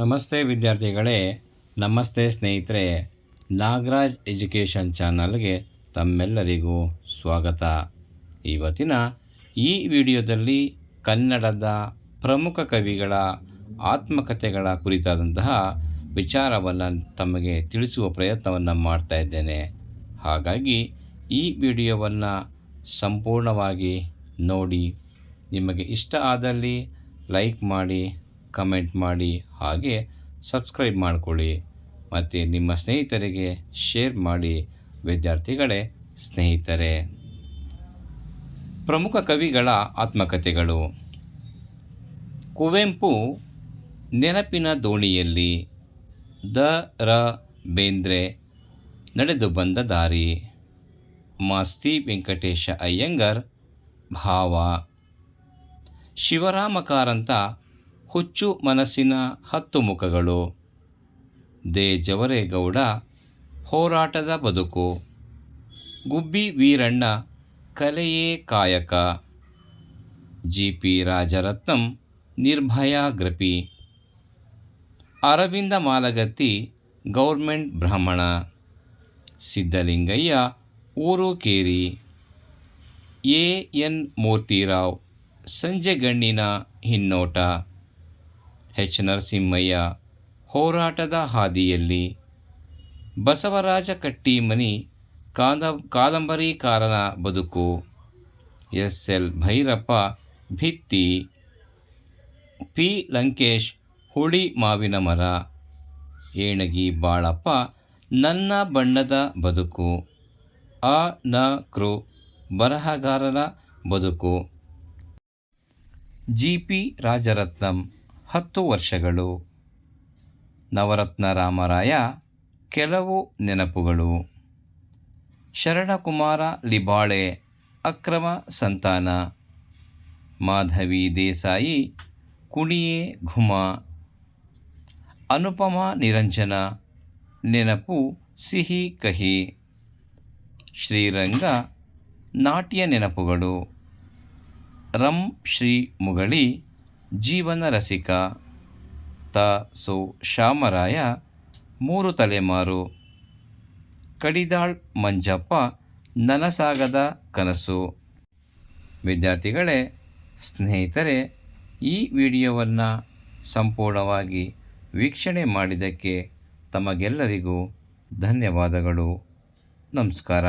ನಮಸ್ತೆ ವಿದ್ಯಾರ್ಥಿಗಳೇ, ನಮಸ್ತೆ ಸ್ನೇಹಿತರೆ. ನಾಗರಾಜ್ ಎಜುಕೇಷನ್ ಚಾನಲ್ಗೆ ತಮ್ಮೆಲ್ಲರಿಗೂ ಸ್ವಾಗತ. ಇವತ್ತಿನ ಈ ವಿಡಿಯೋದಲ್ಲಿ ಕನ್ನಡದ ಪ್ರಮುಖ ಕವಿಗಳ ಆತ್ಮಕಥೆಗಳ ಕುರಿತಾದಂತಹ ವಿಚಾರವನ್ನು ತಮಗೆ ತಿಳಿಸುವ ಪ್ರಯತ್ನವನ್ನು ಮಾಡ್ತಾ ಇದ್ದೇನೆ. ಹಾಗಾಗಿ ಈ ವಿಡಿಯೋವನ್ನು ಸಂಪೂರ್ಣವಾಗಿ ನೋಡಿ, ನಿಮಗೆ ಇಷ್ಟ ಆದಲ್ಲಿ ಲೈಕ್ ಮಾಡಿ ಕಮೆಂಟ್ ಮಾಡಿ ಹಾಗೆ ಸಬ್ಸ್ಕ್ರೈಬ್ ಮಾಡಿಕೊಳ್ಳಿ ಮತ್ತು ನಿಮ್ಮ ಸ್ನೇಹಿತರಿಗೆ ಶೇರ್ ಮಾಡಿ ವಿದ್ಯಾರ್ಥಿಗಳೇ, ಸ್ನೇಹಿತರೆ. ಪ್ರಮುಖ ಕವಿಗಳ ಆತ್ಮಕಥೆಗಳು. ಕುವೆಂಪು ನೆನಪಿನ ದೋಣಿಯಲ್ಲಿ ದ ರ ಬೇಂದ್ರೆ ನಡೆದು ಬಂದ ದಾರಿ. ಮಾಸ್ತಿ ವೆಂಕಟೇಶ ಅಯ್ಯಂಗರ್, ಭಾವ. ಶಿವರಾಮ ಕಾರಂತ ಹುಚ್ಚು ಮನಸ್ಸಿನ ಹತ್ತು ಮುಖಗಳು. ದೇ ಜವರೇಗೌಡ, ಹೋರಾಟದ ಬದುಕು. ಗುಬ್ಬಿ ವೀರಣ್ಣ, ಕಲೆಯೇ ಕಾಯಕ. G P Rajaratnam ನಿರ್ಭಯಾಗ್ರಪಿ Aravinda Malagatti, government Brahmana. Siddalingaiah Oorukeri A N Murthy Rao, Sanjegannina ಹಿನ್ನೋಟ. ಎಚ್. ನರಸಿಂಹಯ್ಯ ಹೋರಾಟದ ಹಾದಿಯಲ್ಲಿ ಬಸವರಾಜ ಕಟ್ಟಿಮನಿ ಕಾದ, ಕಾದಂಬರಿಕಾರನ ಬದುಕು. ಎಸ್. ಎಲ್. ಭೈರಪ್ಪ, ಭಿತ್ತಿ, ಪಿ. ಲಂಕೇಶ್, ಹುಳಿ ಮಾವಿನ ಮರ. ಏಣಗಿ ಬಾಳಪ್ಪ, ನನ್ನ ಬಣ್ಣದ ಬದುಕು. ಅ. ನ. ಕೃ. ಬರಹಗಾರರ ಬದುಕು. ಜಿ. ಪಿ. ರಾಜರತ್ನಂ. ಹತ್ತು ವರ್ಷಗಳು. ನವರತ್ನ ರಾಮರಾಯ ಕೆಲವು ನೆನಪುಗಳು. ಶರಣಕುಮಾರ ಲಿಬಾಳೆ ಅಕ್ರಮ ಸಂತಾನ. ಮಾಧವಿ ದೇಸಾಯಿ ಕುಣಿಯೇ ಘುಮ. ಅನುಪಮ ನಿರಂಜನ ನೆನಪು ಸಿಹಿ ಕಹಿ. ಶ್ರೀರಂಗ ನಾಟ್ಯ ನೆನಪುಗಳು. ರಂ ಶ್ರೀ ಮುಗಳಿ ಜೀವನ ರಸಿಕ ತ ಸು ಶಾಮರಾಯ ಮೂರು ತಲೆಮಾರು. ಕಡಿದಾಳ್ ಮಂಜಪ್ಪ, ನನಸಾಗದ ಕನಸು. ವಿದ್ಯಾರ್ಥಿಗಳೇ, ಸ್ನೇಹಿತರೆ, ಈ ವಿಡಿಯೋವನ್ನು ಸಂಪೂರ್ಣವಾಗಿ ವೀಕ್ಷಣೆ ಮಾಡಿದ್ದಕ್ಕೆ ತಮಗೆಲ್ಲರಿಗೂ ಧನ್ಯವಾದಗಳು. ನಮಸ್ಕಾರ.